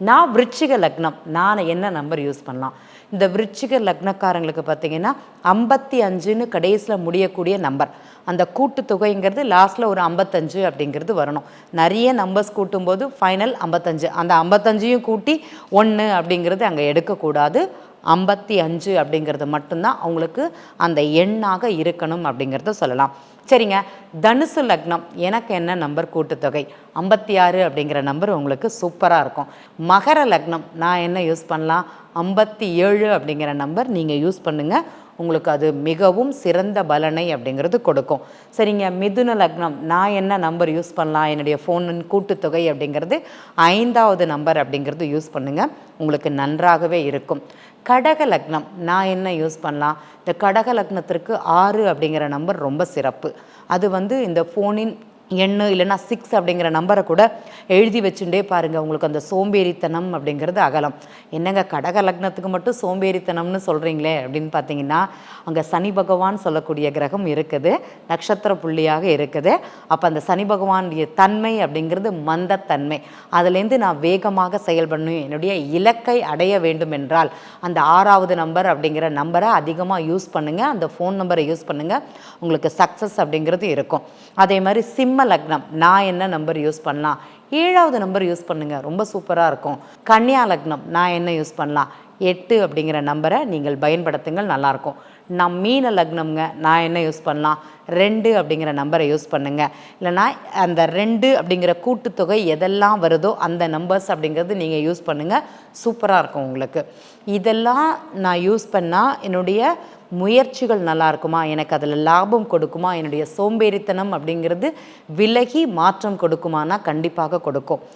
நான் விருச்சிக லக்னம். நான் என்ன நம்பர் யூஸ் பண்ணலாம்? இந்த விருச்சிக லக்னக்காரங்களுக்கு பார்த்தீங்கன்னா ஐம்பத்தி அஞ்சுன்னு கடைசியில் முடியக்கூடிய நம்பர் அந்த கூட்டு தொகைங்கிறது லாஸ்ட்டில் ஒரு ஐம்பத்தஞ்சு அப்படிங்கிறது வரணும். நிறைய நம்பர்ஸ் கூட்டும்போது ஃபைனல் ஐம்பத்தஞ்சு. அந்த ஐம்பத்தஞ்சையும் கூட்டி ஒன்று அப்படிங்கிறது அங்கே எடுக்கக்கூடாது. ஐம்பத்தி அஞ்சு அப்படிங்கிறது மட்டும்தான் அவங்களுக்கு அந்த எண்ணாக இருக்கணும் அப்படிங்கிறத சொல்லலாம். சரிங்க. தனுசு லக்னம் எனக்கு என்ன நம்பர் கூட்டுத்தொகை ஐம்பத்தி ஆறு அப்படிங்கிற நம்பர் உங்களுக்கு சூப்பராக இருக்கும். மகர லக்னம் நான் என்ன யூஸ் பண்ணலாம்? ஐம்பத்தி ஏழு அப்படிங்கிற நம்பர் நீங்கள் யூஸ் பண்ணுங்கள் உங்களுக்கு அது மிகவும் சிறந்த பலனை அப்படிங்கிறது கொடுக்கும். சரிங்க மிதுன லக்னம் நான் என்ன நம்பர் யூஸ் பண்ணலாம் என்னுடைய ஃபோனின் கூட்டுத்தொகை அப்படிங்கிறது ஐந்தாவது நம்பர் அப்படிங்கிறது யூஸ் பண்ணுங்கள் உங்களுக்கு நன்றாகவே இருக்கும். கடக லக்னம் நான் என்ன யூஸ் பண்ணலாம்? இந்த கடக லக்னத்திற்கு ஆறு அப்படிங்கிற நம்பர் ரொம்ப சிறப்பு. அது வந்து இந்த ஃபோனின் எண்ணு இல்லைன்னா சிக்ஸ் அப்படிங்கிற நம்பரை கூட எழுதி வச்சுட்டே பாருங்கள் உங்களுக்கு அந்த சோம்பேறித்தனம் அப்படிங்கிறது அகலம். என்னங்க கடக லக்னத்துக்கு மட்டும் சோம்பேறித்தனம்னு சொல்கிறீங்களே அப்படின்னு பார்த்தீங்கன்னா அங்கே சனி பகவான் சொல்லக்கூடிய கிரகம் இருக்குது. நட்சத்திர புள்ளியாக இருக்குது. அப்போ அந்த சனி பகவானுடைய தன்மை அப்படிங்கிறது மந்தத்தன்மை. அதுலேருந்து நான் வேகமாக செயல்படணும் என்னுடைய இலக்கை அடைய வேண்டும் என்றால் அந்த ஆறாவது நம்பர் அப்படிங்கிற நம்பரை அதிகமாக யூஸ் பண்ணுங்கள் அந்த ஃபோன் நம்பரை யூஸ் பண்ணுங்கள் உங்களுக்கு சக்ஸஸ் அப்படிங்கிறது இருக்கும். அதே மாதிரி சிம் சிம்ம லக்னம். நான் என்ன நம்பர் யூஸ் பண்ணலாம்? ஏழாவது நம்பர் யூஸ் பண்ணுங்கள் ரொம்ப சூப்பராக இருக்கும். கன்னியா லக்னம் நான் என்ன யூஸ் பண்ணலாம்? எட்டு அப்படிங்கிற நம்பரை நீங்கள் பயன்படுத்துங்கள் நல்லாயிருக்கும் நான் மீன லக்னம்ங்க நான் என்ன யூஸ் பண்ணலாம்? ரெண்டு அப்படிங்கிற நம்பரை யூஸ் பண்ணுங்கள் இல்லைனா அந்த ரெண்டு அப்படிங்கிற கூட்டுத்தொகை எதெல்லாம் வருதோ அந்த நம்பர்ஸ் அப்படிங்கிறது நீங்கள் யூஸ் பண்ணுங்கள் சூப்பராக இருக்கும் உங்களுக்கு. இதெல்லாம் நான் யூஸ் பண்ணால் என்னுடைய முயற்சிகள் நல்லா இருக்குமா? எனக்கு அதில் லாபம் கொடுக்குமா? என்னுடைய சோம்பேறித்தனம் அப்படிங்கிறது விலகி மாற்றம் கொடுக்குமானா கண்டிப்பாக கொடுக்கும்.